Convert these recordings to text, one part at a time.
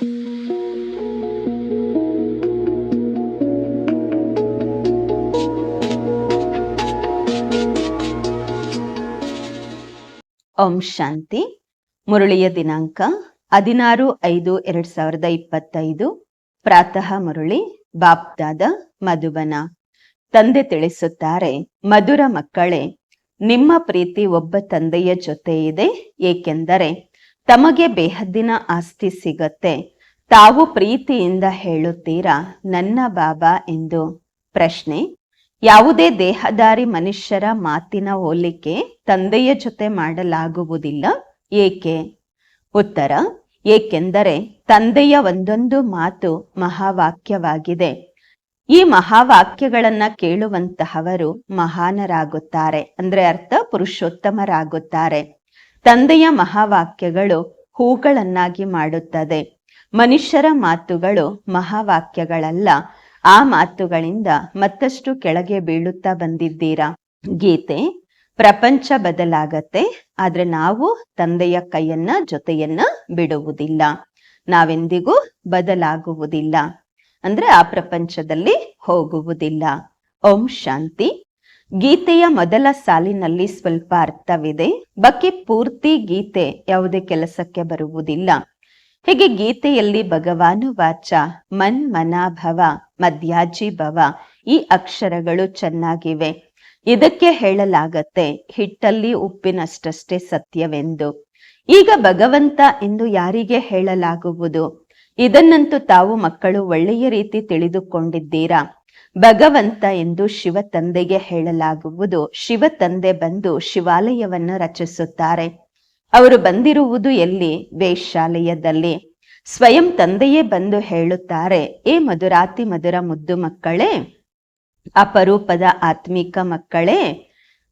ಓಂ ಶಾಂತಿ. ಮುರುಳಿಯ ದಿನಾಂಕ ಹದಿನಾರು ಐದು ಎರಡ್ ಸಾವಿರದ ಇಪ್ಪತ್ತೈದು. ಪ್ರಾತಃ ಮುರುಳಿ, ಬಾಪ್ದಾದ ಮಧುಬನ. ತಂದೆ ತಿಳಿಸುತ್ತಾರೆ, ಮಧುರ ಮಕ್ಕಳೇ, ನಿಮ್ಮ ಪ್ರೀತಿ ಒಬ್ಬ ತಂದೆಯ ಜೊತೆ ಇದೆ ಏಕೆಂದರೆ ತಮಗೆ ಬೇಹದ್ದಿನ ಆಸ್ತಿ ಸಿಗತ್ತೆ. ತಾವು ಪ್ರೀತಿಯಿಂದ ಹೇಳುತ್ತೀರಾ, ನನ್ನ ಬಾಬಾ ಎಂದು. ಪ್ರಶ್ನೆ, ಯಾವುದೇ ದೇಹದಾರಿ ಮನುಷ್ಯರ ಮಾತಿನ ಹೋಲಿಕೆ ತಂದೆಯ ಜೊತೆ ಮಾಡಲಾಗುವುದಿಲ್ಲ, ಏಕೆ? ಉತ್ತರ, ಏಕೆಂದರೆ ತಂದೆಯ ಒಂದೊಂದು ಮಾತು ಮಹಾವಾಕ್ಯವಾಗಿದೆ. ಈ ಮಹಾವಾಕ್ಯಗಳನ್ನ ಕೇಳುವಂತಹವರು ಮಹಾನರಾಗುತ್ತಾರೆ, ಅಂದ್ರೆ ಅರ್ಥ ಪುರುಷೋತ್ತಮರಾಗುತ್ತಾರೆ. ತಂದೆಯ ಮಹಾವಾಕ್ಯಗಳು ಹೂಗಳನ್ನಾಗಿ ಮಾಡುತ್ತದೆ. ಮನುಷ್ಯರ ಮಾತುಗಳು ಮಹಾವಾಕ್ಯಗಳಲ್ಲ. ಆ ಮಾತುಗಳಿಂದ ಮತ್ತಷ್ಟು ಕೆಳಗೆ ಬೀಳುತ್ತಾ ಬಂದಿದ್ದೀರಾ? ಗೀತೆ, ಪ್ರಪಂಚ ಬದಲಾಗತ್ತೆ, ಆದ್ರೆ ನಾವು ತಂದೆಯ ಕೈಯನ್ನ ಜೊತೆಯನ್ನ ಬಿಡುವುದಿಲ್ಲ. ನಾವೆಂದಿಗೂ ಬದಲಾಗುವುದಿಲ್ಲ. ಅಂದ್ರೆ ಆ ಪ್ರಪಂಚದಲ್ಲಿ ಹೋಗುವುದಿಲ್ಲ. ಓಂ ಶಾಂತಿ. ಗೀತೆಯ ಮೊದಲ ಸಾಲಿನಲ್ಲಿ ಸ್ವಲ್ಪ ಅರ್ಥವಿದೆ. ಬಕೆ ಪೂರ್ತಿ ಗೀತೆ ಯಾವುದೇ ಕೆಲಸಕ್ಕೆ ಬರುವುದಿಲ್ಲ. ಹೀಗೆ ಗೀತೆಯಲ್ಲಿ ಭಗವಾನು ವಾಚ, ಮನ್ ಮನಾಭವ ಮಧ್ಯಾಜಿ ಭವ ಈ ಅಕ್ಷರಗಳು ಚೆನ್ನಾಗಿವೆ. ಇದಕ್ಕೆ ಹೇಳಲಾಗತ್ತೆ, ಹಿಟ್ಟಲ್ಲಿ ಉಪ್ಪಿನಷ್ಟಷ್ಟೇ ಸತ್ಯವೆಂದು. ಈಗ ಭಗವಂತ ಎಂದು ಯಾರಿಗೆ ಹೇಳಲಾಗುವುದು? ಇದನ್ನಂತೂ ತಾವು ಮಕ್ಕಳು ಒಳ್ಳೆಯ ರೀತಿ ತಿಳಿದುಕೊಂಡಿದ್ದೀರಾ? ಭಗವಂತ ಎಂದು ಶಿವ ತಂದೆಗೆ ಹೇಳಲಾಗುವುದು. ಶಿವ ತಂದೆ ಬಂದು ಶಿವಾಲಯವನ್ನು ರಚಿಸುತ್ತಾರೆ. ಅವರು ಬಂದಿರುವುದು ಎಲ್ಲಿ? ವೇಶ್ಯಾಲಯದಲ್ಲಿ. ಸ್ವಯಂ ತಂದೆಯೇ ಬಂದು ಹೇಳುತ್ತಾರೆ, ಏ ಮಧುರಾತಿ ಮಧುರ ಮುದ್ದು ಮಕ್ಕಳೇ, ಅಪರೂಪದ ಆತ್ಮಿಕ ಮಕ್ಕಳೇ,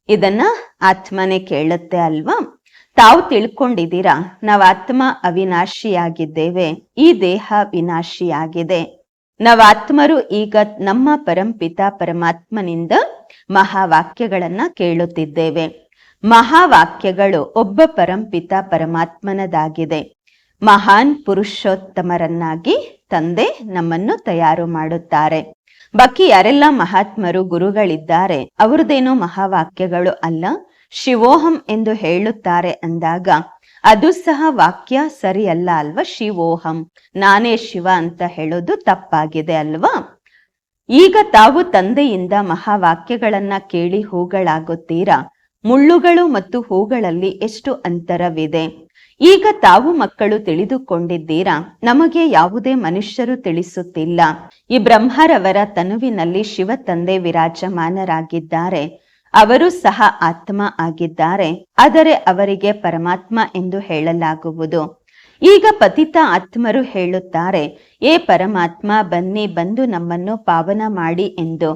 ಇದನ್ನ ಆತ್ಮನೆ ಕೇಳುತ್ತೆ ಅಲ್ವಾ? ತಾವು ತಿಳ್ಕೊಂಡಿದ್ದೀರಾ ನಾವು ಆತ್ಮ ಅವಿನಾಶಿಯಾಗಿದ್ದೇವೆ, ಈ ದೇಹ ವಿನಾಶಿಯಾಗಿದೆ. ನಾವಾತ್ಮರು ಈಗ ನಮ್ಮ ಪರಂಪಿತ ಪರಮಾತ್ಮನಿಂದ ಮಹಾವಾಕ್ಯಗಳನ್ನ ಕೇಳುತ್ತಿದ್ದೇವೆ. ಮಹಾವಾಕ್ಯಗಳು ಒಬ್ಬ ಪರಂಪಿತ ಪರಮಾತ್ಮನದಾಗಿದೆ. ಮಹಾನ್ ಪುರುಷೋತ್ತಮರನ್ನಾಗಿ ತಂದೆ ನಮ್ಮನ್ನು ತಯಾರು ಮಾಡುತ್ತಾರೆ. ಬಾಕಿ ಯಾರೆಲ್ಲ ಮಹಾತ್ಮರು ಗುರುಗಳಿದ್ದಾರೆ, ಅವರದೇನು ಮಹಾವಾಕ್ಯಗಳು ಅಲ್ಲ, ಶಿವೋಹಂ ಎಂದು ಹೇಳುತ್ತಾರೆ ಅಂದಾಗ ಅದು ಸಹ ವಾಕ್ಯ ಸರಿಯಲ್ಲ ಅಲ್ವಾ ಶಿವೋಹಂ? ನಾನೇ ಶಿವ ಅಂತ ಹೇಳೋದು ತಪ್ಪಾಗಿದೆ ಅಲ್ವಾ? ಈಗ ತಾವು ತಂದೆಯಿಂದ ಮಹಾವಾಕ್ಯಗಳನ್ನ ಕೇಳಿ ಹೂಗಳಾಗುತ್ತೀರಾ? ಮುಳ್ಳುಗಳು ಮತ್ತು ಹೂಗಳಲ್ಲಿ ಎಷ್ಟು ಅಂತರವಿದೆ? ಈಗ ತಾವು ಮಕ್ಕಳು ತಿಳಿದುಕೊಂಡಿದ್ದೀರಾ? ನಮಗೆ ಯಾವುದೇ ಮನುಷ್ಯರು ತಿಳಿಸುತ್ತಿಲ್ಲ. ಈ ಬ್ರಹ್ಮರವರ ತನುವಿನಲ್ಲಿ ಶಿವ ತಂದೆ ವಿರಾಜಮಾನರಾಗಿದ್ದಾರೆ. ಅವರು ಸಹ ಆತ್ಮ ಆಗಿದ್ದಾರೆ, ಆದರೆ ಅವರಿಗೆ ಪರಮಾತ್ಮ ಎಂದು ಹೇಳಲಾಗುವುದು. ಈಗ ಪತಿತ ಆತ್ಮರು ಹೇಳುತ್ತಾರೆ, ಏ ಪರಮಾತ್ಮ, ಬನ್ನಿ, ಬಂದು ನಮ್ಮನ್ನು ಪಾವನ ಮಾಡಿ ಎಂದು.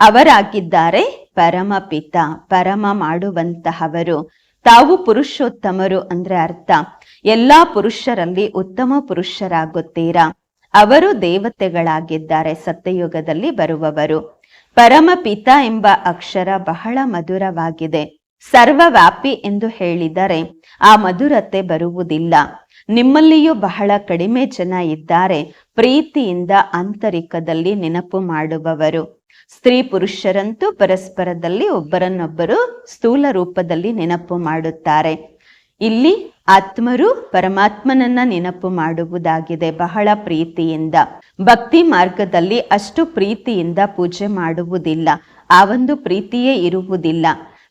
ಅವರಾಗಿದ್ದಾರೆ ಪರಮಪಿತ, ಪರಮ ಮಾಡುವಂತಹವರು. ತಾವು ಪುರುಷೋತ್ತಮರು ಅಂದ್ರೆ ಅರ್ಥ, ಎಲ್ಲಾ ಪುರುಷರಲ್ಲಿ ಉತ್ತಮ ಪುರುಷರಾಗುತ್ತೀರಾ? ಅವರು ದೇವತೆಗಳಾಗಿದ್ದಾರೆ, ಸತ್ಯಯುಗದಲ್ಲಿ ಬರುವವರು. ಪರಮಪಿತ ಎಂಬ ಅಕ್ಷರ ಬಹಳ ಮಧುರವಾಗಿದೆ. ಸರ್ವವ್ಯಾಪಿ ಎಂದು ಹೇಳಿದರೆ ಆ ಮಧುರತೆ ಬರುವುದಿಲ್ಲ. ನಿಮ್ಮಲ್ಲಿಯೂ ಬಹಳ ಕಡಿಮೆ ಜನ ಇದ್ದಾರೆ. ಪ್ರೀತಿಯಿಂದ ಆಂತರಿಕದಲ್ಲಿ ನೆನಪು ಮಾಡುವವರು. ಸ್ತ್ರೀ ಪುರುಷರಂತೂ ಪರಸ್ಪರದಲ್ಲಿ ಒಬ್ಬರನ್ನೊಬ್ಬರು ಸ್ಥೂಲ ರೂಪದಲ್ಲಿ ನೆನಪು ಮಾಡುತ್ತಾರೆ. ಇಲ್ಲಿ ಆತ್ಮರು ಪರಮಾತ್ಮನನ್ನ ನೆನಪು ಮಾಡುವುದಾಗಿದೆ ಬಹಳ ಪ್ರೀತಿಯಿಂದ. ಭಕ್ತಿ ಮಾರ್ಗದಲ್ಲಿ ಅಷ್ಟು ಪ್ರೀತಿಯಿಂದ ಪೂಜೆ ಮಾಡುವುದಿಲ್ಲ. ಆ ಒಂದು ಪ್ರೀತಿಯೇ ಇರುವುದಿಲ್ಲ.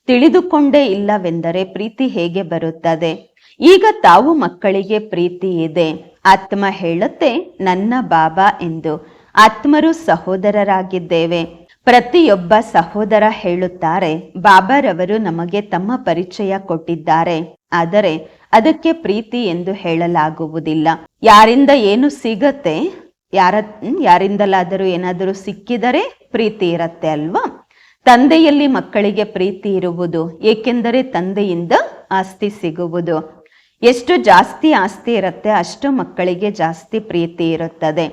ತಿಳಿದುಕೊಂಡೇ ಇಲ್ಲವೆಂದರೆ ಪ್ರೀತಿ ಹೇಗೆ ಬರುತ್ತದೆ? ಈಗ ತಾವು ಮಕ್ಕಳಿಗೆ ಪ್ರೀತಿ ಇದೆ. ಆತ್ಮ ಹೇಳುತ್ತೆ, ನನ್ನ ಬಾಬಾ ಎಂದು. ಆತ್ಮರು ಸಹೋದರರಾಗಿದ್ದೇವೆ. ಪ್ರತಿಯೊಬ್ಬ ಸಹೋದರ ಹೇಳುತ್ತಾರೆ, ಬಾಬಾರವರು ನಮಗೆ ತಮ್ಮ ಪರಿಚಯ ಕೊಟ್ಟಿದ್ದಾರೆ. ಆದರೆ ಅದಕ್ಕೆ ಪ್ರೀತಿ ಎಂದು ಹೇಳಲಾಗುವುದಿಲ್ಲ. ಯಾರಿಂದ ಏನು ಸಿಗತ್ತೆ, ಯಾರ ಯಾರಿಂದಲಾದರೂ ಏನಾದರೂ ಸಿಕ್ಕಿದರೆ ಪ್ರೀತಿ ಇರತ್ತೆ ಅಲ್ವಾ? ತಂದೆಯಲ್ಲಿ ಮಕ್ಕಳಿಗೆ ಪ್ರೀತಿ ಇರುವುದು ಏಕೆಂದರೆ ತಂದೆಯಿಂದ ಆಸ್ತಿ ಸಿಗುವುದು. ಎಷ್ಟು ಜಾಸ್ತಿ ಆಸ್ತಿ ಇರುತ್ತೆ, ಅಷ್ಟು ಮಕ್ಕಳಿಗೆ ಜಾಸ್ತಿ ಪ್ರೀತಿ ಇರುತ್ತದೆ.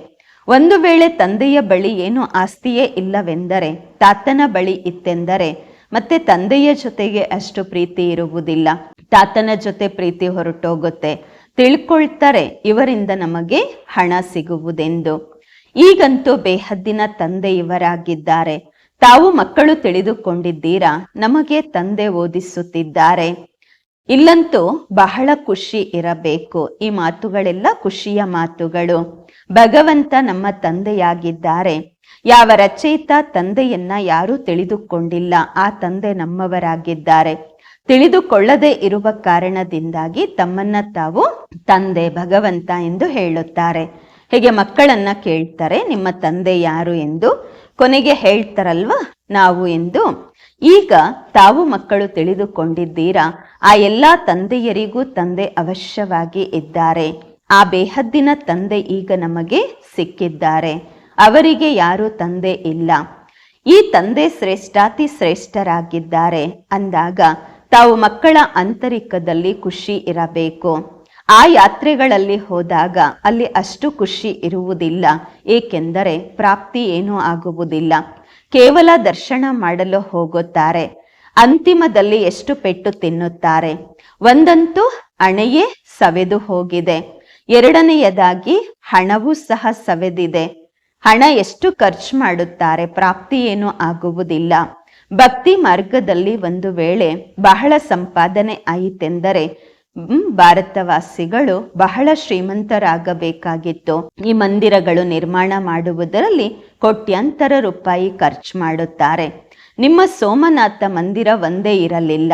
ಒಂದು ವೇಳೆ ತಂದೆಯ ಬಳಿ ಏನು ಆಸ್ತಿಯೇ ಇಲ್ಲವೆಂದರೆ, ತಾತನ ಬಳಿ ಇತ್ತೆಂದರೆ ಮತ್ತೆ ತಂದೆಯ ಜೊತೆಗೆ ಅಷ್ಟು ಪ್ರೀತಿ ಇರುವುದಿಲ್ಲ. ತಾತನ ಜೊತೆ ಪ್ರೀತಿ ಹೊರಟೋಗುತ್ತೆ. ತಿಳ್ಕೊಳ್ತಾರೆ, ಇವರಿಂದ ನಮಗೆ ಹಣ ಸಿಗುವುದೆಂದು. ಈಗಂತೂ ಬೇಹದ್ದಿನ ತಂದೆ ಇವರಾಗಿದ್ದಾರೆ. ತಾವು ಮಕ್ಕಳು ತಿಳಿದುಕೊಂಡಿದ್ದೀರಾ? ನಮಗೆ ತಂದೆ ಓದಿಸುತ್ತಿದ್ದಾರೆ. ಇಲ್ಲಂತೂ ಬಹಳ ಖುಷಿ ಇರಬೇಕು. ಈ ಮಾತುಗಳೆಲ್ಲ ಖುಷಿಯ ಮಾತುಗಳು. ಭಗವಂತ ನಮ್ಮ ತಂದೆಯಾಗಿದ್ದಾರೆ. ಯಾವ ರಚಯಿತ ತಂದೆಯನ್ನ ಯಾರೂ ತಿಳಿದುಕೊಂಡಿಲ್ಲ. ಆ ತಂದೆ ನಮ್ಮವರಾಗಿದ್ದಾರೆ. ತಿಳಿದುಕೊಳ್ಳದೆ ಇರುವ ಕಾರಣದಿಂದಾಗಿ ತಮ್ಮನ್ನ ತಾವು ತಂದೆ ಭಗವಂತ ಎಂದು ಹೇಳುತ್ತಾರೆ. ಹೀಗೆ ಮಕ್ಕಳನ್ನ ಕೇಳ್ತಾರೆ, ನಿಮ್ಮ ತಂದೆ ಯಾರು ಎಂದು ಕೊನೆಗೆ ಹೇಳ್ತಾರಲ್ವಾ? ನಾವು ಎಂದು. ಈಗ ತಾವು ಮಕ್ಕಳು ತಿಳಿದುಕೊಂಡಿದ್ದೀರಾ? ಆ ಎಲ್ಲಾ ತಂದೆಯರಿಗೂ ತಂದೆ ಅವಶ್ಯವಾಗಿ ಇದ್ದಾರೆ. ಆ ಬೇಹದ್ದಿನ ತಂದೆ ಈಗ ನಮಗೆ ಸಿಕ್ಕಿದ್ದಾರೆ. ಅವರಿಗೆ ಯಾರು ತಂದೆ ಇಲ್ಲ. ಈ ತಂದೆ ಶ್ರೇಷ್ಠಾತಿ ಶ್ರೇಷ್ಠರಾಗಿದ್ದಾರೆ. ಅಂದಾಗ ತಾವು ಮಕ್ಕಳ ಅಂತರಿಕದಲ್ಲಿ ಖುಷಿ ಇರಬೇಕು. ಆ ಯಾತ್ರೆಗಳಲ್ಲಿ ಹೋದಾಗ ಅಲ್ಲಿ ಅಷ್ಟು ಖುಷಿ ಇರುವುದಿಲ್ಲ. ಏಕೆಂದರೆ ಪ್ರಾಪ್ತಿ ಏನೂ ಆಗುವುದಿಲ್ಲ. ಕೇವಲ ದರ್ಶನ ಮಾಡಲು ಹೋಗುತ್ತಾರೆ. ಅಂತಿಮದಲ್ಲಿ ಎಷ್ಟು ಪೆಟ್ಟು ತಿನ್ನುತ್ತಾರೆ. ಒಂದಂತೂ ಹಣೆಯೇ ಸವೆದು ಹೋಗಿದೆ. ಎರಡನೆಯದಾಗಿ ಹಣವೂ ಸಹ ಸವೆದಿದೆ. ಹಣ ಎಷ್ಟು ಖರ್ಚು ಮಾಡುತ್ತಾರೆ, ಪ್ರಾಪ್ತಿ ಏನು ಆಗುವುದಿಲ್ಲ. ಭಕ್ತಿ ಮಾರ್ಗದಲ್ಲಿ ಒಂದು ವೇಳೆ ಬಹಳ ಸಂಪಾದನೆ ಆಯಿತೆಂದರೆ ಭಾರತವಾಸಿಗಳು ಬಹಳ ಶ್ರೀಮಂತರಾಗಬೇಕಾಗಿತ್ತು. ಈ ಮಂದಿರಗಳು ನಿರ್ಮಾಣ ಮಾಡುವುದರಲ್ಲಿ ಕೋಟ್ಯಾಂತರ ರೂಪಾಯಿ ಖರ್ಚು ಮಾಡುತ್ತಾರೆ. ನಿಮ್ಮ ಸೋಮನಾಥ ಮಂದಿರ ಒಂದೇ ಇರಲಿಲ್ಲ.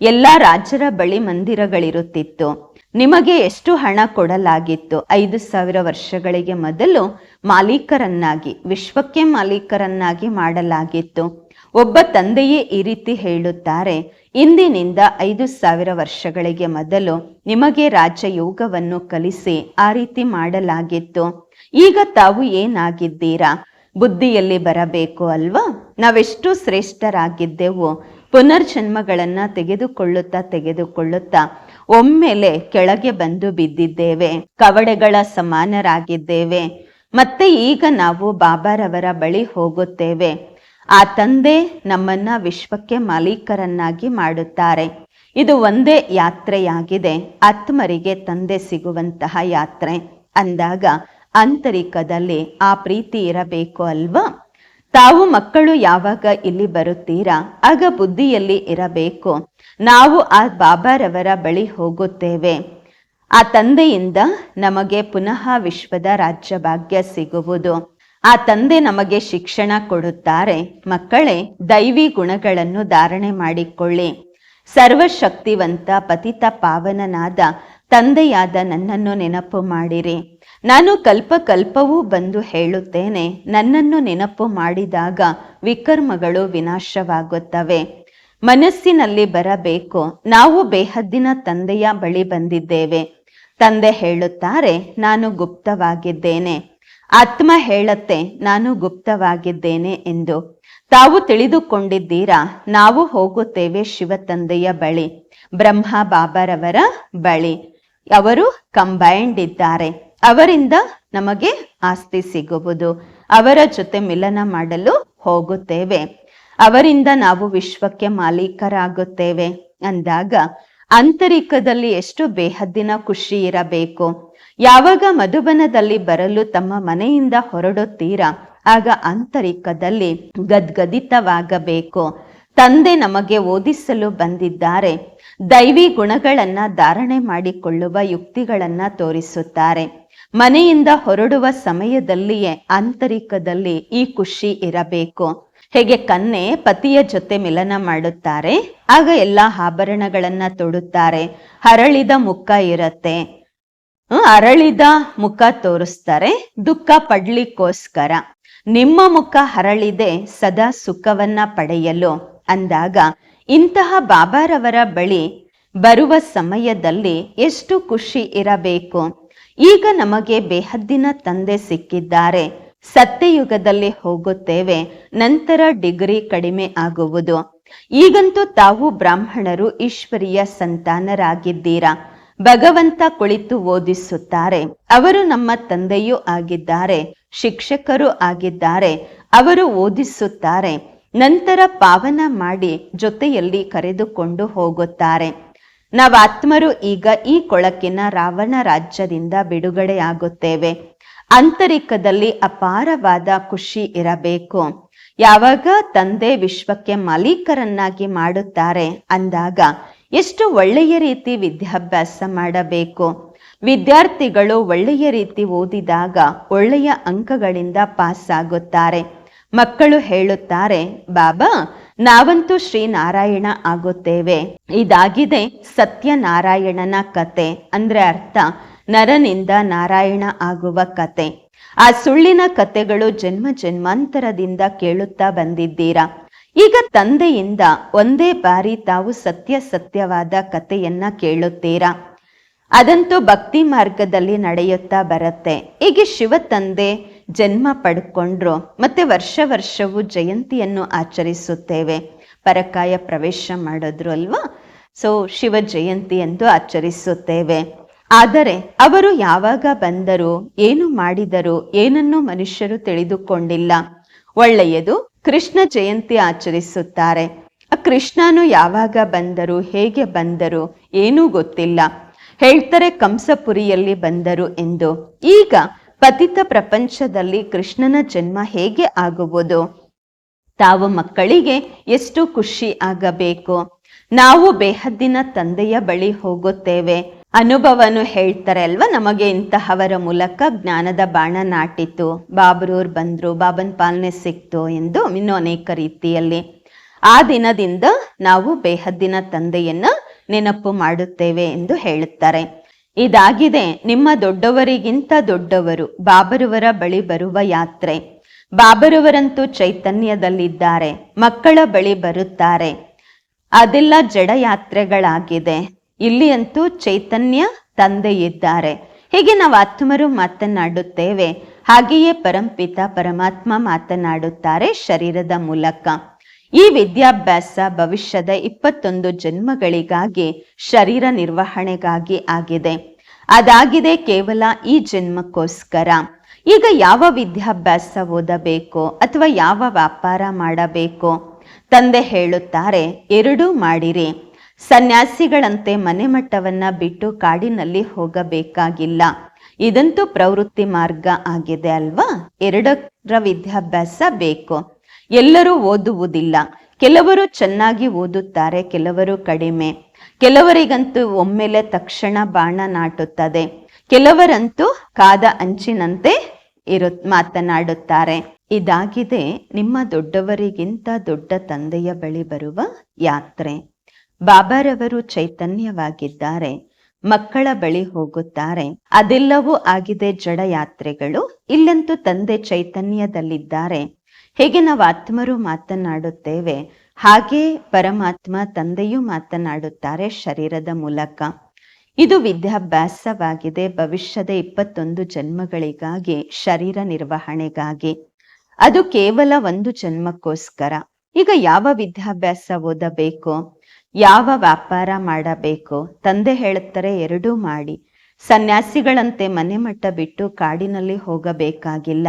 ಎಲ್ಲ ರಾಜರ ಬಳಿ ಮಂದಿರಗಳಿರುತ್ತಿತ್ತು. ನಿಮಗೆ ಎಷ್ಟು ಹಣ ಕೊಡಲಾಗಿತ್ತು? ಐದು ಸಾವಿರ ವರ್ಷಗಳಿಗೆ ಮೊದಲು ಮಾಲೀಕರನ್ನಾಗಿ, ವಿಶ್ವಕ್ಕೆ ಮಾಲೀಕರನ್ನಾಗಿ ಮಾಡಲಾಗಿತ್ತು. ಒಬ್ಬ ತಂದೆಯೇ ಈ ರೀತಿ ಹೇಳುತ್ತಾರೆ, ಇಂದಿನಿಂದ ಐದು ಸಾವಿರ ವರ್ಷಗಳಿಗೆ ಮೊದಲು ನಿಮಗೆ ರಾಜಯೋಗವನ್ನು ಕಲಿಸಿ ಆ ರೀತಿ ಮಾಡಲಾಗಿತ್ತು. ಈಗ ತಾವು ಏನಾಗಿದ್ದೀರಾ? ಬುದ್ಧಿಯಲ್ಲಿ ಬರಬೇಕು ಅಲ್ವಾ? ನಾವೆಷ್ಟು ಶ್ರೇಷ್ಠರಾಗಿದ್ದೆವು. ಪುನರ್ಜನ್ಮಗಳನ್ನ ತೆಗೆದುಕೊಳ್ಳುತ್ತಾ ತೆಗೆದುಕೊಳ್ಳುತ್ತಾ ಒಮ್ಮೆಲೆ ಕೆಳಗೆ ಬಂದು ಬಿದ್ದಿದ್ದೇವೆ. ಕವಡೆಗಳ ಸಮಾನರಾಗಿದ್ದೇವೆ. ಮತ್ತೆ ಈಗ ನಾವು ಬಾಬಾರವರ ಬಳಿ ಹೋಗುತ್ತೇವೆ. ಆ ತಂದೆ ನಮ್ಮನ್ನ ವಿಶ್ವಕ್ಕೆ ಮಾಲೀಕರನ್ನಾಗಿ ಮಾಡುತ್ತಾರೆ. ಇದು ಒಂದೇ ಯಾತ್ರೆಯಾಗಿದೆ. ಆತ್ಮರಿಗೆ ತಂದೆ ಸಿಗುವಂತಹ ಯಾತ್ರೆ. ಅಂದಾಗ ಆಂತರಿಕದಲ್ಲಿ ಆ ಪ್ರೀತಿ ಇರಬೇಕು ಅಲ್ವಾ? ತಾವು ಮಕ್ಕಳು ಯಾವಾಗ ಇಲ್ಲಿ ಬರುತ್ತೀರಾ? ಆಗ ಬುದ್ಧಿಯಲ್ಲಿ ಇರಬೇಕು. ನಾವು ಆ ಬಾಬಾರವರ ಬಳಿ ಹೋಗುತ್ತೇವೆ. ಆ ತಂದೆಯಿಂದ ನಮಗೆ ಪುನಃ ವಿಶ್ವದ ರಾಜ್ಯ ಭಾಗ್ಯ ಸಿಗುವುದು. ಆ ತಂದೆ ನಮಗೆ ಶಿಕ್ಷಣ ಕೊಡುತ್ತಾರೆ. ಮಕ್ಕಳೇ, ದೈವಿ ಗುಣಗಳನ್ನು ಧಾರಣೆ ಮಾಡಿಕೊಳ್ಳಿ. ಸರ್ವಶಕ್ತಿವಂತ ಪತಿತ ಪಾವನನಾದ ತಂದೆಯಾದ ನನ್ನನ್ನು ನೆನಪು ಮಾಡಿರಿ. ನಾನು ಕಲ್ಪ ಕಲ್ಪವೂ ಬಂದು ಹೇಳುತ್ತೇನೆ, ನನ್ನನ್ನು ನೆನಪು ಮಾಡಿದಾಗ ವಿಕರ್ಮಗಳು ವಿನಾಶವಾಗುತ್ತವೆ. ಮನಸ್ಸಿನಲ್ಲಿ ಬರಬೇಕು, ನಾವು ಬೇಹದ್ದಿನ ತಂದೆಯ ಬಳಿ ಬಂದಿದ್ದೇವೆ. ತಂದೆ ಹೇಳುತ್ತಾರೆ, ನಾನು ಗುಪ್ತವಾಗಿದ್ದೇನೆ. ಆತ್ಮ ಹೇಳತ್ತೆ, ನಾನು ಗುಪ್ತವಾಗಿದ್ದೇನೆ ಎಂದು. ತಾವು ತಿಳಿದುಕೊಂಡಿದ್ದೀರಾ, ನಾವು ಹೋಗುತ್ತೇವೆ ಶಿವ ತಂದೆಯ ಬಳಿ, ಬ್ರಹ್ಮ ಬಾಬರವರ ಬಳಿ. ಅವರು ಕಂಬೈಂಡ್ ಇದ್ದಾರೆ. ಅವರಿಂದ ನಮಗೆ ಆಸ್ತಿ ಸಿಗುವುದು. ಅವರ ಜೊತೆ ಮಿಲನ ಮಾಡಲು ಹೋಗುತ್ತೇವೆ. ಅವರಿಂದ ನಾವು ವಿಶ್ವಕ್ಕೆ ಮಾಲೀಕರಾಗುತ್ತೇವೆ. ಅಂದಾಗ ಆಂತರಿಕದಲ್ಲಿ ಎಷ್ಟು ಬೇಹದ್ದಿನ ಖುಷಿ ಇರಬೇಕು. ಯಾವಾಗ ಮಧುಬನದಲ್ಲಿ ಬರಲು ತಮ್ಮ ಮನೆಯಿಂದ ಹೊರಡುತ್ತೀರಾ? ಆಗ ಆಂತರಿಕದಲ್ಲಿ ಗದ್ಗದಿತವಾಗಬೇಕು. ತಂದೆ ನಮಗೆ ಓದಿಸಲು ಬಂದಿದ್ದಾರೆ. ದೈವಿ ಗುಣಗಳನ್ನ ಧಾರಣೆ ಮಾಡಿಕೊಳ್ಳುವ ಯುಕ್ತಿಗಳನ್ನ ತೋರಿಸುತ್ತಾರೆ. ಮನೆಯಿಂದ ಹೊರಡುವ ಸಮಯದಲ್ಲಿಯೇ ಆಂತರಿಕದಲ್ಲಿ ಈ ಖುಷಿ ಇರಬೇಕು. ಹೇಗೆ ಕನ್ನೆ ಪತಿಯ ಜೊತೆ ಮಿಲನ ಮಾಡುತ್ತಾರೆ, ಆಗ ಎಲ್ಲಾ ಆಭರಣಗಳನ್ನ ತೊಡುತ್ತಾರೆ. ಹರಳಿದ ಮುಖ ಇರತ್ತೆ. ಅರಳಿದ ಮುಖ ತೋರಿಸ್ತಾರೆ. ದುಃಖ ಪಡ್ಲಿಕ್ಕೋಸ್ಕರ. ನಿಮ್ಮ ಮುಖ ಹರಳಿದೆ ಸದಾ ಸುಖವನ್ನ ಪಡೆಯಲು. ಅಂದಾಗ, ಇಂತಹ ಬಾಬಾರವರ ಬಳಿ ಬರುವ ಸಮಯದಲ್ಲಿ ಎಷ್ಟು ಖುಷಿ ಇರಬೇಕು? ಈಗ ನಮಗೆ ಬೇಹದ್ದಿನ ತಂದೆ ಸಿಕ್ಕಿದ್ದಾರೆ. ಸತ್ಯಯುಗದಲ್ಲಿ ಹೋಗುತ್ತೇವೆ. ನಂತರ ಡಿಗ್ರಿ ಕಡಿಮೆ ಆಗುವುದು. ಈಗಂತೂ ತಾವು ಬ್ರಾಹ್ಮಣರು, ಈಶ್ವರಿಯ ಸಂತಾನರಾಗಿದ್ದೀರಾ? ಭಗವಂತ ಕುಳಿತು ಓದಿಸುತ್ತಾರೆ. ಅವರು ನಮ್ಮ ತಂದೆಯೂ ಆಗಿದ್ದಾರೆ. ಶಿಕ್ಷಕರು ಆಗಿದ್ದಾರೆ. ಅವರು ಓದಿಸುತ್ತಾರೆ. ನಂತರ ಪಾವನ ಮಾಡಿ ಜೊತೆಯಲ್ಲಿ ಕರೆದುಕೊಂಡು ಹೋಗುತ್ತಾರೆ. ನಾವಾತ್ಮರು ಈಗ ಈ ಕೊಳಕಿನ ರಾವಣ ರಾಜ್ಯದಿಂದ ಬಿಡುಗಡೆಯಾಗುತ್ತೇವೆ. ಆಂತರಿಕದಲ್ಲಿ ಅಪಾರವಾದ ಖುಷಿ ಇರಬೇಕು. ಯಾವಾಗ ತಂದೆ ವಿಶ್ವಕ್ಕೆ ಮಾಲೀಕರನ್ನಾಗಿ ಮಾಡುತ್ತಾರೆ ಅಂದಾಗ ಎಷ್ಟು ಒಳ್ಳೆಯ ರೀತಿ ವಿದ್ಯಾಭ್ಯಾಸ ಮಾಡಬೇಕು. ವಿದ್ಯಾರ್ಥಿಗಳು ಒಳ್ಳೆಯ ರೀತಿ ಓದಿದಾಗ ಒಳ್ಳೆಯ ಅಂಕಗಳಿಂದ ಪಾಸ್ ಆಗುತ್ತಾರೆ ಮಕ್ಕಳು ಹೇಳುತ್ತಾರೆ, ಬಾಬಾ, ನಾವಂತೂ ಶ್ರೀನಾರಾಯಣ ಆಗುತ್ತೇವೆ. ಇದಾಗಿದೆ ಸತ್ಯನಾರಾಯಣನ ಕತೆ. ಅಂದ್ರೆ ಅರ್ಥ, ನರನಿಂದ ನಾರಾಯಣ ಆಗುವ ಕತೆ. ಆ ಸುಳ್ಳಿನ ಕತೆಗಳು ಜನ್ಮ ಜನ್ಮಾಂತರದಿಂದ ಕೇಳುತ್ತಾ ಬಂದಿದ್ದೀರಾ? ಈಗ ತಂದೆಯಿಂದ ಒಂದೇ ಬಾರಿ ತಾವು ಸತ್ಯ ಸತ್ಯವಾದ ಕಥೆಯನ್ನ ಕೇಳುತ್ತೀರಾ? ಅದಂತೂ ಭಕ್ತಿ ಮಾರ್ಗದಲ್ಲಿ ನಡೆಯುತ್ತಾ ಬರುತ್ತೆ. ಹೀಗೆ ಶಿವ ತಂದೆ ಜನ್ಮ ಪಡ್ಕೊಂಡ್ರು, ಮತ್ತೆ ವರ್ಷ ವರ್ಷವೂ ಜಯಂತಿಯನ್ನು ಆಚರಿಸುತ್ತೇವೆ. ಪರಕಾಯ ಪ್ರವೇಶ ಮಾಡಿದ್ರು ಅಲ್ವಾ? ಸೊ ಶಿವ ಜಯಂತಿ ಎಂದು ಆಚರಿಸುತ್ತೇವೆ. ಆದರೆ, ಅವರು ಯಾವಾಗ ಬಂದರು, ಏನು ಮಾಡಿದರು, ಏನನ್ನು ಮನುಷ್ಯರು ತಿಳಿದುಕೊಂಡಿಲ್ಲ. ಒಳ್ಳೆಯದು, ಕೃಷ್ಣ ಜಯಂತಿ ಆಚರಿಸುತ್ತಾರೆ. ಕೃಷ್ಣನು ಯಾವಾಗ ಬಂದರು, ಹೇಗೆ ಬಂದರು, ಏನೂ ಗೊತ್ತಿಲ್ಲ. ಹೇಳ್ತಾರೆ, ಕಂಸಪುರಿಯಲ್ಲಿ ಬಂದರು ಎಂದು. ಈಗ ಪತಿತ ಪ್ರಪಂಚದಲ್ಲಿ ಕೃಷ್ಣನ ಜನ್ಮ ಹೇಗೆ ಆಗುವುದು? ತಾವು ಮಕ್ಕಳಿಗೆ ಎಷ್ಟು ಖುಷಿ ಆಗಬೇಕು? ನಾವು ಬೇಹದ್ದಿನ ತಂದೆಯ ಬಳಿ ಹೋಗುತ್ತೇವೆ. ಅನುಭವನು ಹೇಳ್ತಾರೆ ಅಲ್ವಾ, ನಮಗೆ ಇಂತಹವರ ಮೂಲಕ ಜ್ಞಾನದ ಬಾಣ ನಾಟಿತು. ಬಾಬ್ರೂರ್ ಬಂದ್ರು, ಬಾಬನ್ ಪಾಲನೆ ಸಿಕ್ತು ಎಂದು ಇನ್ನು ಅನೇಕ ರೀತಿಯಲ್ಲಿ. ಆ ದಿನದಿಂದ ನಾವು ಬೇಹದ್ದಿನ ತಂದೆಯನ್ನ ನೆನಪು ಮಾಡುತ್ತೇವೆ ಎಂದು ಹೇಳುತ್ತಾರೆ. ಇದಾಗಿದೆ, ನಿಮ್ಮ ದೊಡ್ಡವರಿಗಿಂತ ದೊಡ್ಡವರು, ಬಾಬರುವರ ಬಳಿ ಬರುವ ಯಾತ್ರೆ. ಬಾಬರುವರಂತೂ ಚೈತನ್ಯದಲ್ಲಿದ್ದಾರೆ, ಮಕ್ಕಳ ಬಳಿ ಬರುತ್ತಾರೆ. ಅದೆಲ್ಲ, ಜಡ ಯಾತ್ರೆಗಳಾಗಿದೆ. ಇಲ್ಲಿ ಅಂತೂ ಚೈತನ್ಯ ತಂದೆ ಇದ್ದಾರೆ ಹೀಗೆ ನಾವು ಆತ್ಮರು ಮಾತನಾಡುತ್ತೇವೆ, ಹಾಗೆಯೇ ಪರಂಪಿತ ಪರಮಾತ್ಮ ಮಾತನಾಡುತ್ತಾರೆ ಶರೀರದ ಮೂಲಕ. ಈ ವಿದ್ಯಾಭ್ಯಾಸ ಭವಿಷ್ಯದ ಇಪ್ಪತ್ತೊಂದು ಜನ್ಮಗಳಿಗಾಗಿ, ಶರೀರ ನಿರ್ವಹಣೆಗಾಗಿ ಆಗಿದೆ. ಅದಾಗಿದೆ ಕೇವಲ ಈ ಜನ್ಮಕ್ಕೋಸ್ಕರ. ಈಗ ಯಾವ ವಿದ್ಯಾಭ್ಯಾಸ ಓದಬೇಕು ಅಥವಾ ಯಾವ ವ್ಯಾಪಾರ ಮಾಡಬೇಕು? ತಂದೆ ಹೇಳುತ್ತಾರೆ, ಎರಡೂ ಮಾಡಿರಿ. ಸನ್ಯಾಸಿಗಳಂತೆ ಮನೆ ಮಟ್ಟವನ್ನ ಬಿಟ್ಟು ಕಾಡಿನಲ್ಲಿ ಹೋಗಬೇಕಾಗಿಲ್ಲ. ಇದಂತೂ ಪ್ರವೃತ್ತಿ ಮಾರ್ಗ ಆಗಿದೆ ಅಲ್ವಾ? ಎರಡರ ವಿದ್ಯಾಭ್ಯಾಸ ಬೇಕು. ಎಲ್ಲರೂ ಓದುವುದಿಲ್ಲ. ಕೆಲವರು ಚೆನ್ನಾಗಿ ಓದುತ್ತಾರೆ, ಕೆಲವರು ಕಡಿಮೆ. ಕೆಲವರಿಗಂತೂ ಒಮ್ಮೆಲೆ ತಕ್ಷಣ ಬಾಣ ನಾಟುತ್ತದೆ. ಕೆಲವರಂತೂ ಕಾದ ಅಂಚಿನಂತೆ ಇರು, ಮಾತನಾಡುತ್ತಾರೆ. ಇದಾಗಿದೆ ನಿಮ್ಮ ದೊಡ್ಡವರಿಗಿಂತ ದೊಡ್ಡ ತಂದೆಯ ಬಳಿ ಬರುವ ಯಾತ್ರೆ. ಬಾಬಾರವರು ಚೈತನ್ಯವಾಗಿದ್ದಾರೆ. ಮಕ್ಕಳ ಬಳಿ ಹೋಗುತ್ತಾರೆ. ಅದೆಲ್ಲವೂ ಆಗಿದೆ ಜಡ ಯಾತ್ರೆಗಳು ಇಲ್ಲಂತೂ ತಂದೆ ಚೈತನ್ಯದಲ್ಲಿದ್ದಾರೆ. ಹೇಗೆ ನಾವು ಆತ್ಮರು ಮಾತನಾಡುತ್ತೇವೆ, ಹಾಗೆ ಪರಮಾತ್ಮ ತಂದೆಯೂ ಮಾತನಾಡುತ್ತಾರೆ ಶರೀರದ ಮೂಲಕ. ಇದು ವಿದ್ಯಾಭ್ಯಾಸವಾಗಿದೆ, ಭವಿಷ್ಯದ ಇಪ್ಪತ್ತೊಂದು ಜನ್ಮಗಳಿಗಾಗಿ, ಶರೀರ ನಿರ್ವಹಣೆಗಾಗಿ. ಅದು ಕೇವಲ ಒಂದು ಜನ್ಮಕ್ಕೋಸ್ಕರ. ಈಗ ಯಾವ ವಿದ್ಯಾಭ್ಯಾಸ ಓದಬೇಕು, ಯಾವ ವ್ಯಾಪಾರ ಮಾಡಬೇಕು, ತಂದೆ ಹೇಳುತ್ತಾರೆ ಎರಡೂ ಮಾಡಿ. ಸನ್ಯಾಸಿಗಳಂತೆ ಮನೆ ಮಟ್ಟ ಬಿಟ್ಟು ಕಾಡಿನಲ್ಲಿ ಹೋಗಬೇಕಾಗಿಲ್ಲ.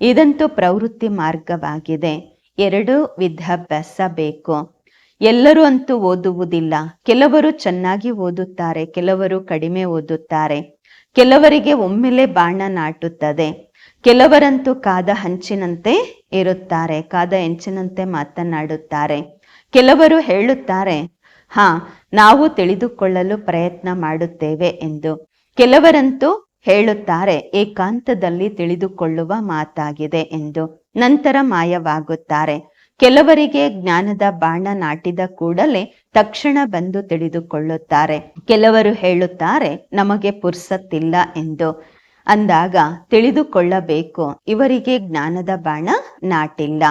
ಇದಂತೂ ಪ್ರವೃತ್ತಿ ಮಾರ್ಗವಾಗಿದೆ. ಎರಡು ವಿದ್ಯಾಭ್ಯಾಸ ಬೇಕು. ಎಲ್ಲರೂ ಅಂತೂ ಓದುವುದಿಲ್ಲ. ಕೆಲವರು ಚೆನ್ನಾಗಿ ಓದುತ್ತಾರೆ, ಕೆಲವರು ಕಡಿಮೆ ಓದುತ್ತಾರೆ. ಕೆಲವರಿಗೆ ಒಮ್ಮೆಲೆ ಬಾಣ ನಾಟುತ್ತದೆ. ಕೆಲವರಂತೂ ಕಾದ ಹಂಚಿನಂತೆ ಇರುತ್ತಾರೆ, ಕಾದ ಹೆಂಚಿನಂತೆ ಮಾತನಾಡುತ್ತಾರೆ. ಕೆಲವರು ಹೇಳುತ್ತಾರೆ, ಹಾ, ನಾವು ತಿಳಿದುಕೊಳ್ಳಲು ಪ್ರಯತ್ನ ಮಾಡುತ್ತೇವೆ ಎಂದು. ಕೆಲವರಂತೂ ಹೇಳುತ್ತಾರೆ, ಏಕಾಂತದಲ್ಲಿ ತಿಳಿದುಕೊಳ್ಳುವ ಮಾತಾಗಿದೆ ಎಂದು. ನಂತರ ಮಾಯವಾಗುತ್ತಾರೆ. ಕೆಲವರಿಗೆ ಜ್ಞಾನದ ಬಾಣ ನಾಟಿದ ಕೂಡಲೇ ತಕ್ಷಣ ಬಂದು ತಿಳಿದುಕೊಳ್ಳುತ್ತಾರೆ. ಕೆಲವರು ಹೇಳುತ್ತಾರೆ, ನಮಗೆ ಪುರ್ಸತ್ತಿಲ್ಲ ಎಂದು. ಅಂದಾಗ, ತಿಳಿದುಕೊಳ್ಳಬೇಕು, ಇವರಿಗೆ ಜ್ಞಾನದ ಬಾಣ ನಾಟಿಲ್ಲ.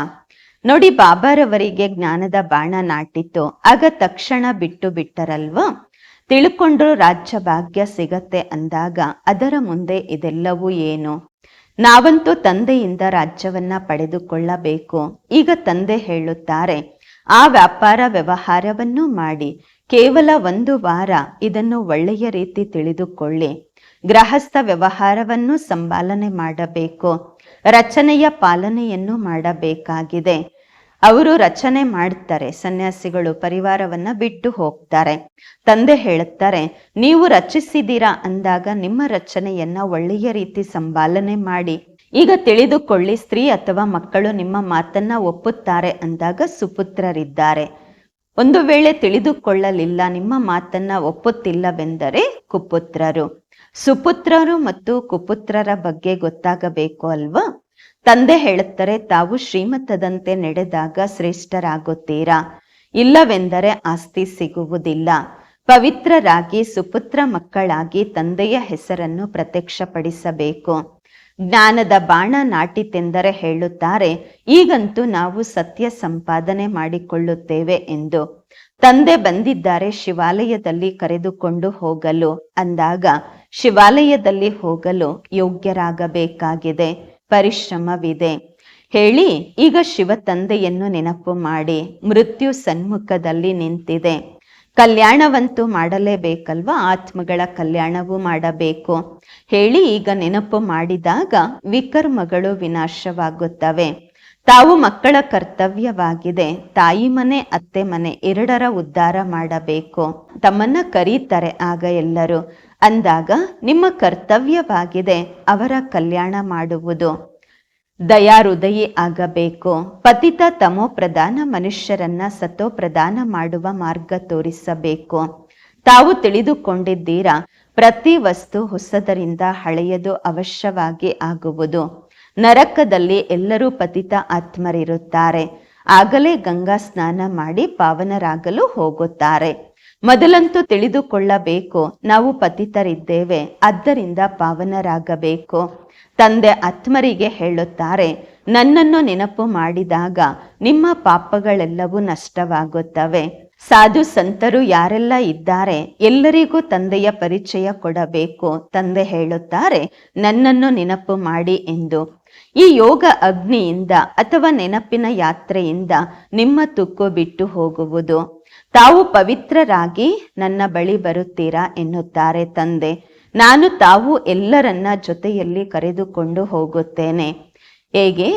ನೋಡಿ, ಬಾಬಾರವರಿಗೆ ಜ್ಞಾನದ ಬಾಣ ನಾಟಿತ್ತು ಆಗ ತಕ್ಷಣ ಬಿಟ್ಟು ಬಿಟ್ಟರಲ್ವಾ? ತಿಳ್ಕೊಂಡ್ರು ರಾಜ್ಯ ಭಾಗ್ಯ ಸಿಗತ್ತೆ ಅಂದಾಗ ಅದರ ಮುಂದೆ ಇದೆಲ್ಲವೂ ಏನು? ನಾವಂತೂ ತಂದೆಯಿಂದ ರಾಜ್ಯವನ್ನ ಪಡೆದುಕೊಳ್ಳಬೇಕು. ಈಗ ತಂದೆ ಹೇಳುತ್ತಾರೆ, ಆ ವ್ಯಾಪಾರ ವ್ಯವಹಾರವನ್ನು ಮಾಡಿ, ಕೇವಲ ಒಂದು ವಾರ ಇದನ್ನು ಒಳ್ಳೆಯ ರೀತಿ ತಿಳಿದುಕೊಳ್ಳಿ. ಗೃಹಸ್ಥ ವ್ಯವಹಾರವನ್ನು ಸಂಪಾಲನೆ ಮಾಡಬೇಕು. ರಚನೆಯ ಪಾಲನೆಯನ್ನು ಮಾಡಬೇಕಾಗಿದೆ. ಅವರು ರಚನೆ ಮಾಡ್ತಾರೆ, ಸನ್ಯಾಸಿಗಳು ಪರಿವಾರವನ್ನ ಬಿಟ್ಟು ಹೋಗ್ತಾರೆ. ತಂದೆ ಹೇಳುತ್ತಾರೆ, ನೀವು ರಚಿಸಿದ್ದೀರಾ? ಅಂದಾಗ, ನಿಮ್ಮ ರಚನೆಯನ್ನ ಒಳ್ಳೆಯ ರೀತಿ ಸಂಪಾಲನೆ ಮಾಡಿ. ಈಗ ತಿಳಿದುಕೊಳ್ಳಿ, ಸ್ತ್ರೀ ಅಥವಾ ಮಕ್ಕಳು ನಿಮ್ಮ ಮಾತನ್ನ ಒಪ್ಪುತ್ತಾರೆ ಅಂದಾಗ ಸುಪುತ್ರರಿದ್ದಾರೆ. ಒಂದು ವೇಳೆ ತಿಳಿದುಕೊಳ್ಳಲಿಲ್ಲ, ನಿಮ್ಮ ಮಾತನ್ನ ಒಪ್ಪುತ್ತಿಲ್ಲವೆಂದರೆ ಕುಪುತ್ರರು. ಸುಪುತ್ರರು ಮತ್ತು ಕುಪುತ್ರರ ಬಗ್ಗೆ ಗೊತ್ತಾಗಬೇಕು ಅಲ್ವಾ? ತಂದೆ ಹೇಳುತ್ತಾರೆ, ತಾವು ಶ್ರೀಮಂತದಂತೆ ನಡೆದಾಗ ಶ್ರೇಷ್ಠರಾಗುತ್ತೀರಾ? ಇಲ್ಲವೆಂದರೆ ಆಸ್ತಿ ಸಿಗುವುದಿಲ್ಲ. ಪವಿತ್ರರಾಗಿ, ಸುಪುತ್ರ ಮಕ್ಕಳಾಗಿ ತಂದೆಯ ಹೆಸರನ್ನು ಪ್ರತ್ಯಕ್ಷಪಡಿಸಬೇಕು. ಜ್ಞಾನದ ಬಾಣ ನಾಟಿತೆಂದರೆ ಹೇಳುತ್ತಾರೆ, ಈಗಂತೂ ನಾವು ಸತ್ಯ ಸಂಪಾದನೆ ಮಾಡಿಕೊಳ್ಳುತ್ತೇವೆ ಎಂದು. ತಂದೆ ಬಂದಿದ್ದಾರೆ, ಶಿವಾಲಯದಲ್ಲಿ ಕರೆದುಕೊಂಡು ಹೋಗಲು. ಅಂದಾಗ, ಶಿವಾಲಯದಲ್ಲಿ ಹೋಗಲು ಯೋಗ್ಯರಾಗಬೇಕಾಗಿದೆ. ಪರಿಶ್ರಮವಿದೆ. ಹೇಳಿ, ಈಗ ಶಿವ ತಂದೆಯನ್ನು ನೆನಪು ಮಾಡಿ, ಮೃತ್ಯು ಸನ್ಮುಖದಲ್ಲಿ ನಿಂತಿದೆ. ಕಲ್ಯಾಣವಂತೂ ಮಾಡಲೇಬೇಕಲ್ವಾ? ಆತ್ಮಗಳ ಕಲ್ಯಾಣವೂ ಮಾಡಬೇಕು. ಹೇಳಿ, ಈಗ ನೆನಪು ಮಾಡಿದಾಗ ವಿಕರ್ಮಗಳು ವಿನಾಶವಾಗುತ್ತವೆ. ತಾವು ಮಕ್ಕಳ ಕರ್ತವ್ಯವಾಗಿದೆ. ತಾಯಿ ಮನೆ, ಅತ್ತೆ ಮನೆ ಎರಡರ ಉದ್ಧಾರ ಮಾಡಬೇಕು. ತಮ್ಮನ್ನ ಕರೀತಾರೆ ಆಗ ಎಲ್ಲರೂ. ಅಂದಾಗ ನಿಮ್ಮ ಕರ್ತವ್ಯವಾಗಿದೆ, ಅವರ ಕಲ್ಯಾಣ ಮಾಡುವುದು. ದಯಾಹೃದಯಿ ಆಗಬೇಕು. ಪತಿತ ತಮೋ ಪ್ರಧಾನ ಮನುಷ್ಯರನ್ನ ಸತೋ ಪ್ರದಾನ ಮಾಡುವ ಮಾರ್ಗ ತೋರಿಸಬೇಕು. ತಾವು ತಿಳಿದುಕೊಂಡಿದ್ದೀರಾ, ಪ್ರತಿ ವಸ್ತು ಹೊಸದರಿಂದ ಹಳೆಯದು ಅವಶ್ಯವಾಗಿ ಆಗುವುದು. ನರಕದಲ್ಲಿ ಎಲ್ಲರೂ ಪತಿತ ಆತ್ಮರಿರುತ್ತಾರೆ. ಆಗಲೇ ಗಂಗಾ ಸ್ನಾನ ಮಾಡಿ ಪಾವನರಾಗಲು ಹೋಗುತ್ತಾರೆ. ಮೊದಲಂತೂ ತಿಳಿದುಕೊಳ್ಳಬೇಕು, ನಾವು ಪತಿತರಿದ್ದೇವೆ, ಆದ್ದರಿಂದ ಪಾವನರಾಗಬೇಕು. ತಂದೆ ಆತ್ಮರಿಗೆ ಹೇಳುತ್ತಾರೆ, ನನ್ನನ್ನು ನೆನಪು ಮಾಡಿದಾಗ ನಿಮ್ಮ ಪಾಪಗಳೆಲ್ಲವೂ ನಷ್ಟವಾಗುತ್ತವೆ. ಸಾಧು ಸಂತರು ಯಾರೆಲ್ಲ ಇದ್ದಾರೆ, ಎಲ್ಲರಿಗೂ ತಂದೆಯ ಪರಿಚಯ ಕೊಡಬೇಕು. ತಂದೆ ಹೇಳುತ್ತಾರೆ, ನನ್ನನ್ನು ನೆನಪು ಮಾಡಿ ಎಂದು. ಈ ಯೋಗ ಅಗ್ನಿಯಿಂದ ಅಥವಾ ನೆನಪಿನ ಯಾತ್ರೆಯಿಂದ ನಿಮ್ಮ ತುಕ್ಕು ಬಿಟ್ಟು ಹೋಗುವುದು. ತಾವು ಪವಿತ್ರರಾಗಿ ನನ್ನ ಬಳಿ ಬರುತ್ತೀರಾ ಎನ್ನುತ್ತಾರೆ ತಂದೆ. ನಾನು ತಾವು ಎಲ್ಲರನ್ನ ಜೊತೆಯಲ್ಲಿ ಕರೆದುಕೊಂಡು ಹೋಗುತ್ತೇನೆ. ಹೇಗೆ?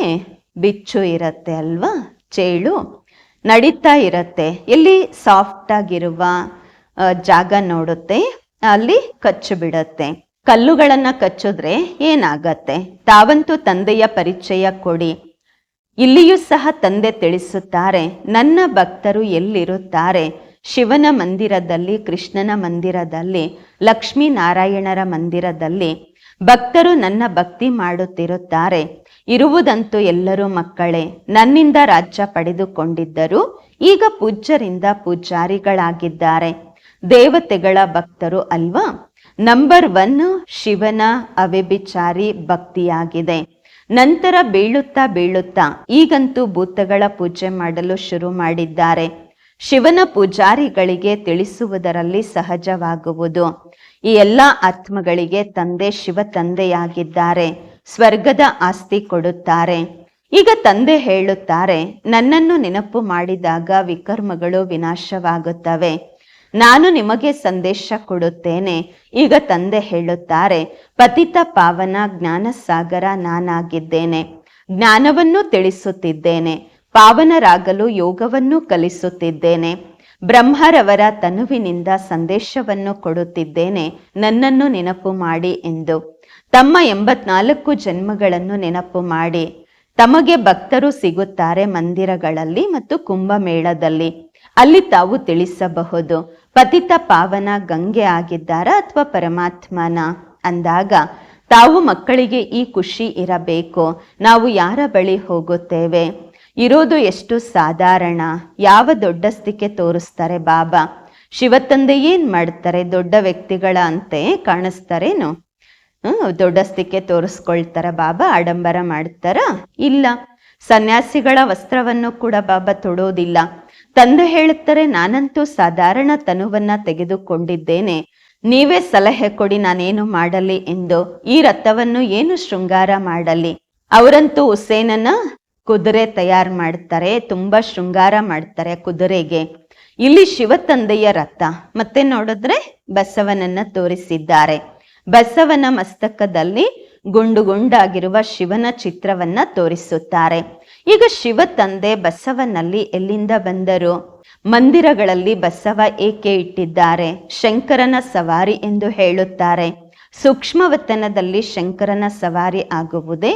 ಬಿಚ್ಚು ಇರತ್ತೆ ಅಲ್ವಾ? ಚೇಳು ನಡೀತಾ ಇರತ್ತೆ. ಎಲ್ಲಿ ಸಾಫ್ಟ್ ಆಗಿರುವ ಜಾಗ ನೋಡುತ್ತೆ, ಅಲ್ಲಿ ಕಚ್ಚು ಬಿಡತ್ತೆ. ಕಲ್ಲುಗಳನ್ನ ಕಚ್ಚಿದ್ರೆ ಏನಾಗತ್ತೆ? ತಾವಂತೂ ತಂದೆಯ ಪರಿಚಯ ಕೊಡಿ. ಇಲ್ಲಿಯೂ ಸಹ ತಂದೆ ತಿಳಿಸುತ್ತಾರೆ, ನನ್ನ ಭಕ್ತರು ಎಲ್ಲಿರುತ್ತಾರೆ? ಶಿವನ ಮಂದಿರದಲ್ಲಿ, ಕೃಷ್ಣನ ಮಂದಿರದಲ್ಲಿ, ಲಕ್ಷ್ಮೀನಾರಾಯಣರ ಮಂದಿರದಲ್ಲಿ. ಭಕ್ತರು ನನ್ನ ಭಕ್ತಿ ಮಾಡುತ್ತಿರುತ್ತಾರೆ. ಇರುವುದಂತೂ ಎಲ್ಲರೂ ಮಕ್ಕಳೇ, ನನ್ನಿಂದ ರಾಜ್ಯ ಪಡೆದುಕೊಂಡಿದ್ದರು ಈಗ ಪೂಜ್ಯರಿಂದ ಪೂಜಾರಿಗಳಾಗಿದ್ದಾರೆ. ದೇವತೆಗಳ ಭಕ್ತರು ಅಲ್ವಾ? ನಂಬರ್ ಒನ್ ಶಿವನ ಅವೆಬಿಚಾರಿ ಭಕ್ತಿಯಾಗಿದೆ. ನಂತರ ಬೀಳುತ್ತಾ ಬೀಳುತ್ತಾ ಈಗಂತೂ ಭೂತಗಳ ಪೂಜೆ ಮಾಡಲು ಶುರು ಮಾಡಿದ್ದಾರೆ. ಶಿವನ ಪೂಜಾರಿಗಳಿಗೆ ತಿಳಿಸುವುದರಲ್ಲಿ ಸಹಜವಾಗುವುದು. ಈ ಎಲ್ಲ ಆತ್ಮಗಳಿಗೆ ತಂದೆ ಶಿವ ತಂದೆಯಾಗಿದ್ದಾರೆ. ಸ್ವರ್ಗದ ಆಸ್ತಿ ಕೊಡುತ್ತಾರೆ. ಈಗ ತಂದೆ ಹೇಳುತ್ತಾರೆ, ನನ್ನನ್ನು ನೆನಪು ಮಾಡಿದಾಗ ವಿಕರ್ಮಗಳು ವಿನಾಶವಾಗುತ್ತವೆ. ನಾನು ನಿಮಗೆ ಸಂದೇಶ ಕೊಡುತ್ತೇನೆ. ಈಗ ತಂದೆ ಹೇಳುತ್ತಾರೆ, ಪತಿತ ಪಾವನ ಜ್ಞಾನಸಾಗರ ನಾನಾಗಿದ್ದೇನೆ. ಜ್ಞಾನವನ್ನು ತಿಳಿಸುತ್ತಿದ್ದೇನೆ. ಪಾವನರಾಗಲು ಯೋಗವನ್ನು ಕಲಿಸುತ್ತಿದ್ದೇನೆ. ಬ್ರಹ್ಮರವರ ತನುವಿನಿಂದ ಸಂದೇಶವನ್ನು ಕೊಡುತ್ತಿದ್ದೇನೆ. ನನ್ನನ್ನು ನೆನಪು ಮಾಡಿ ಎಂದು. ತಮ್ಮ ಎಂಬತ್ನಾಲ್ಕು ಜನ್ಮಗಳನ್ನು ನೆನಪು ಮಾಡಿ. ತಮಗೆ ಭಕ್ತರು ಸಿಗುತ್ತಾರೆ ಮಂದಿರಗಳಲ್ಲಿ ಮತ್ತು ಕುಂಭಮೇಳದಲ್ಲಿ. ಅಲ್ಲಿ ತಾವು ತಿಳಿಸಬಹುದು. ಪತಿತ ಪಾವನ ಗಂಗೆ ಆಗಿದ್ದಾರಾ ಅಥವಾ ಪರಮಾತ್ಮನ? ಅಂದಾಗ, ತಾವು ಮಕ್ಕಳಿಗೆ ಈ ಖುಷಿ ಇರಬೇಕು. ನಾವು ಯಾರ ಬಳಿ ಹೋಗುತ್ತೇವೆ? ಇರೋದು ಎಷ್ಟು ಸಾಧಾರಣ. ಯಾವ ದೊಡ್ಡಸ್ತಿಕೆ ತೋರಿಸ್ತಾರೆ ಬಾಬಾ? ಶಿವತಂದೆ ಏನ್ ಮಾಡ್ತಾರೆ? ದೊಡ್ಡ ವ್ಯಕ್ತಿಗಳ ಅಂತೆ ಕಾಣಿಸ್ತಾರೇನು? ಹ್ಮ್, ದೊಡ್ಡಸ್ತಿಕೆ ತೋರಿಸ್ಕೊಳ್ತಾರ ಬಾಬಾ? ಆಡಂಬರ ಮಾಡ್ತಾರ? ಇಲ್ಲ. ಸನ್ಯಾಸಿಗಳ ವಸ್ತ್ರವನ್ನು ಕೂಡ ಬಾಬಾ ತೊಡೋದಿಲ್ಲ. ತಂದೆ ಹೇಳುತ್ತಾರೆ, ನಾನಂತೂ ಸಾಧಾರಣ ತನುವನ್ನ ತೆಗೆದುಕೊಂಡಿದ್ದೇನೆ. ನೀವೇ ಸಲಹೆ ಕೊಡಿ, ನಾನೇನು ಮಾಡಲಿ ಎಂದು ಈ ರಥವನ್ನು ಏನು ಶೃಂಗಾರ ಮಾಡಲಿ? ಅವರಂತೂ ಹುಸೇನನ್ನ ಕುದುರೆ ತಯಾರು ಮಾಡ್ತಾರೆ, ತುಂಬಾ ಶೃಂಗಾರ ಮಾಡ್ತಾರೆ ಕುದುರೆಗೆ. ಇಲ್ಲಿ ಶಿವ ತಂದೆಯ ರಥ. ಮತ್ತೆ ನೋಡಿದ್ರೆ ಬಸವನನ್ನ ತೋರಿಸಿದ್ದಾರೆ. ಬಸವನ ಮಸ್ತಕದಲ್ಲಿ ಗುಂಡು ಗುಂಡಾಗಿರುವ ಶಿವನ ಚಿತ್ರವನ್ನ ತೋರಿಸುತ್ತಾರೆ. ಈಗ ಶಿವ ತಂದೆ ಬಸವನಲ್ಲಿ ಎಲ್ಲಿಂದ ಬಂದರು? ಮಂದಿರಗಳಲ್ಲಿ ಬಸವ ಏಕೆ ಇಟ್ಟಿದ್ದಾರೆ? ಶಂಕರನ ಸವಾರಿ ಎಂದು ಹೇಳುತ್ತಾರೆ. ಸೂಕ್ಷ್ಮವತನದಲ್ಲಿ ಶಂಕರನ ಸವಾರಿ ಆಗುವುದೇ?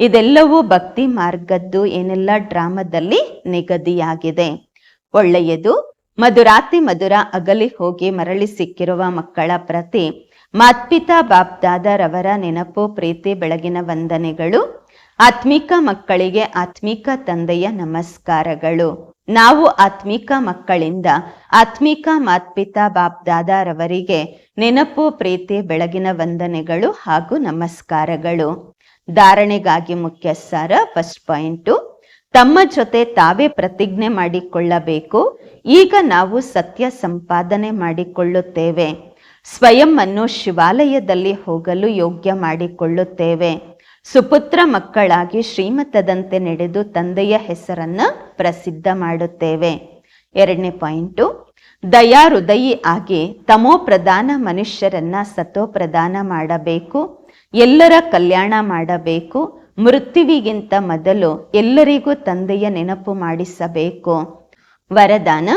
ಇದೆಲ್ಲವೂ ಭಕ್ತಿ ಮಾರ್ಗದ್ದು ಏನೆಲ್ಲ ಡ್ರಾಮದಲ್ಲಿ ನಿಗದಿಯಾಗಿದೆ. ಒಳ್ಳೆಯದು, ಮಧುರಾತಿ ಮಧುರ ಅಗಲಿ ಹೋಗಿ ಮರಳಿ ಸಿಕ್ಕಿರುವ ಮಕ್ಕಳ ಪ್ರತಿ, ಮಾತ್ಪಿತಾ ಬಾಪ್ದಾದರವರ ನೆನಪು, ಪ್ರೀತಿ, ಬೆಳಗಿನ ವಂದನೆಗಳು ಆತ್ಮಿಕ ಮಕ್ಕಳಿಗೆ ಆತ್ಮಿಕ ತಂದೆಯ ನಮಸ್ಕಾರಗಳು. ನಾವು ಆತ್ಮಿಕ ಮಕ್ಕಳಿಂದ ಆತ್ಮಿಕ ಮಾತ್ಪಿತಾ ಬಾಪ್ದಾದರವರಿಗೆ ನೆನಪು, ಪ್ರೀತಿ, ಬೆಳಗಿನ ವಂದನೆಗಳು ಹಾಗೂ ನಮಸ್ಕಾರಗಳು. ಧಾರಣೆಗಾಗಿ ಮುಖ್ಯ ಸಾರ ಫಸ್ಟ್ ಪಾಯಿಂಟು. ತಮ್ಮ ಜೊತೆ ತಾವೇ ಪ್ರತಿಜ್ಞೆ ಮಾಡಿಕೊಳ್ಳಬೇಕು. ಈಗ ನಾವು ಸತ್ಯ ಸಂಪಾದನೆ ಮಾಡಿಕೊಳ್ಳುತ್ತೇವೆ. ಸ್ವಯಂ ಅನ್ನು ಶಿವಾಲಯದಲ್ಲಿ ಹೋಗಲು ಯೋಗ್ಯ ಮಾಡಿಕೊಳ್ಳುತ್ತೇವೆ. ಸುಪುತ್ರ ಮಕ್ಕಳಾಗಿ ಶ್ರೀಮತದಂತೆ ನಡೆದು ತಂದೆಯ ಹೆಸರನ್ನ ಪ್ರಸಿದ್ಧ ಮಾಡುತ್ತೇವೆ. ಎರಡನೇ ಪಾಯಿಂಟು ದಯಾ ಹೃದಯಿ ಆಗಿ ತಮೋ ಪ್ರಧಾನ ಮನುಷ್ಯರನ್ನ ಸತೋ ಪ್ರದಾನ ಮಾಡಬೇಕು, ಎಲ್ಲರ ಕಲ್ಯಾಣ ಮಾಡಬೇಕು, ಮೃತ್ಯುವಿಗಿಂತ ಮೊದಲು ಎಲ್ಲರಿಗೂ ತಂದೆಯ ನೆನಪು ಮಾಡಿಸಬೇಕು. ವರದಾನ,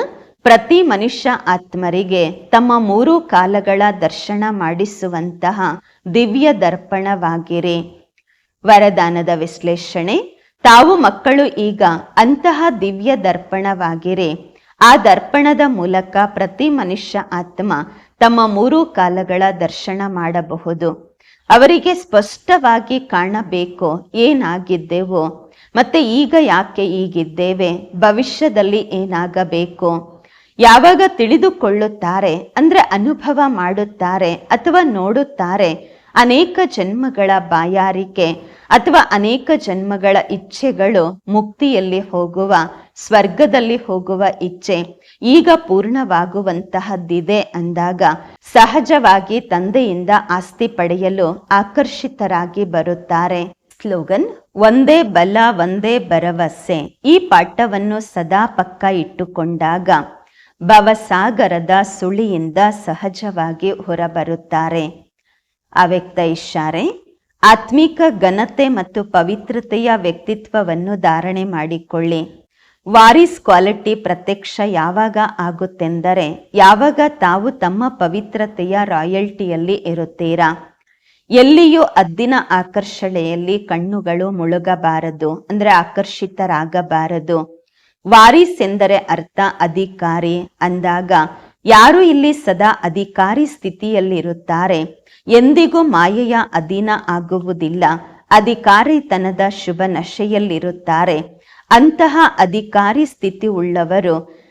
ಪ್ರತಿ ಮನುಷ್ಯ ಆತ್ಮರಿಗೆ ತಮ್ಮ ಮೂರು ಕಾಲಗಳ ದರ್ಶನ ಮಾಡಿಸುವಂತಹ ದಿವ್ಯ ದರ್ಪಣವಾಗಿರಿ. ವರದಾನದ ವಿಶ್ಲೇಷಣೆ, ತಾವು ಮಕ್ಕಳು ಈಗ ಅಂತಹ ದಿವ್ಯ ದರ್ಪಣವಾಗಿರೆ. ಆ ದರ್ಪಣದ ಮೂಲಕ ಪ್ರತಿ ಮನುಷ್ಯ ಆತ್ಮ ತಮ್ಮ ಮೂರು ಕಾಲಗಳ ದರ್ಶನ ಮಾಡಬಹುದು. ಅವರಿಗೆ ಸ್ಪಷ್ಟವಾಗಿ ಕಾಣಬೇಕು ಏನಾಗಿದ್ದೆವು, ಮತ್ತೆ ಈಗ ಯಾಕೆ ಈಗಿದ್ದೇವೆ ಭವಿಷ್ಯದಲ್ಲಿ ಏನಾಗಬೇಕು? ಯಾವಾಗ ತಿಳಿದುಕೊಳ್ಳುತ್ತಾರೆ, ಅಂದ್ರೆ ಅನುಭವ ಮಾಡುತ್ತಾರೆ ಅಥವಾ ನೋಡುತ್ತಾರೆ, ಅನೇಕ ಜನ್ಮಗಳ ಬಾಯಾರಿಕೆ ಅಥವಾ ಅನೇಕ ಜನ್ಮಗಳ ಇಚ್ಛೆಗಳು ಮುಕ್ತಿಯಲ್ಲಿ ಹೋಗುವ, ಸ್ವರ್ಗದಲ್ಲಿ ಹೋಗುವ ಇಚ್ಛೆ ಈಗ ಪೂರ್ಣವಾಗುವಂತಹದ್ದಿದೆ ಅಂದಾಗ ಸಹಜವಾಗಿ ತಂದೆಯಿಂದ ಆಸ್ತಿ ಪಡೆಯಲು ಆಕರ್ಷಿತರಾಗಿ ಬರುತ್ತಾರೆ. ಸ್ಲೋಗನ್, ಒಂದೇ ಬಲ, ಒಂದೇ ಭರವಸೆ ಈ ಪಾಠವನ್ನು ಸದಾ ಪಕ್ಕ ಇಟ್ಟುಕೊಂಡಾಗ ಭವಸಾಗರದ ಸುಳಿಯಿಂದ ಸಹಜವಾಗಿ ಹೊರಬರುತ್ತಾರೆ. ಅವ್ಯಕ್ತ ಇಶಾರೆ ಆತ್ಮಿಕ ಘನತೆ ಮತ್ತು ಪವಿತ್ರತೆಯ ವ್ಯಕ್ತಿತ್ವವನ್ನು ಧಾರಣೆ ಮಾಡಿಕೊಳ್ಳಿ. ವಾರಿಸ್ ಕ್ವಾಲಿಟಿ ಪ್ರತ್ಯಕ್ಷ ಯಾವಾಗ ಆಗುತ್ತೆಂದರೆ, ಯಾವಾಗ ತಾವು ತಮ್ಮ ಪವಿತ್ರತೆಯ ರಾಯಲ್ಟಿಯಲ್ಲಿ ಇರುತ್ತೀರಾ? ಎಲ್ಲಿಯೂ ಅದ್ದಿನ ಆಕರ್ಷಣೆಯಲ್ಲಿ ಕಣ್ಣುಗಳು ಮುಳುಗಬಾರದು, ಅಂದ್ರೆ ಆಕರ್ಷಿತರಾಗಬಾರದು. ವಾರಿಸ್ ಎಂದರೆ ಅರ್ಥ, ಅಧಿಕಾರಿ. ಅಂದಾಗ, ಯಾರು ಇಲ್ಲಿ ಸದಾ ಅಧಿಕಾರಿ ಸ್ಥಿತಿಯಲ್ಲಿರುತ್ತಾರೆ? ಎಂದಿಗೂ ಮಾಯೆಯ ಅಧೀನ ಆಗುವುದಿಲ್ಲ. ಅಧಿಕಾರಿತನದ ಶುಭ ನಶೆಯಲ್ಲಿರುತ್ತಾರೆ. ಅಂತಹ ಅಧಿಕಾರಿ ಸ್ಥಿತಿ ಉಳ್ಳವರು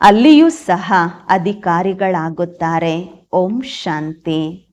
ಅಲ್ಲಿಯೂ ಸಹ ಅಧಿಕಾರಿಗಳಾಗುತ್ತಾರೆ. ಓಂ ಶಾಂತಿ.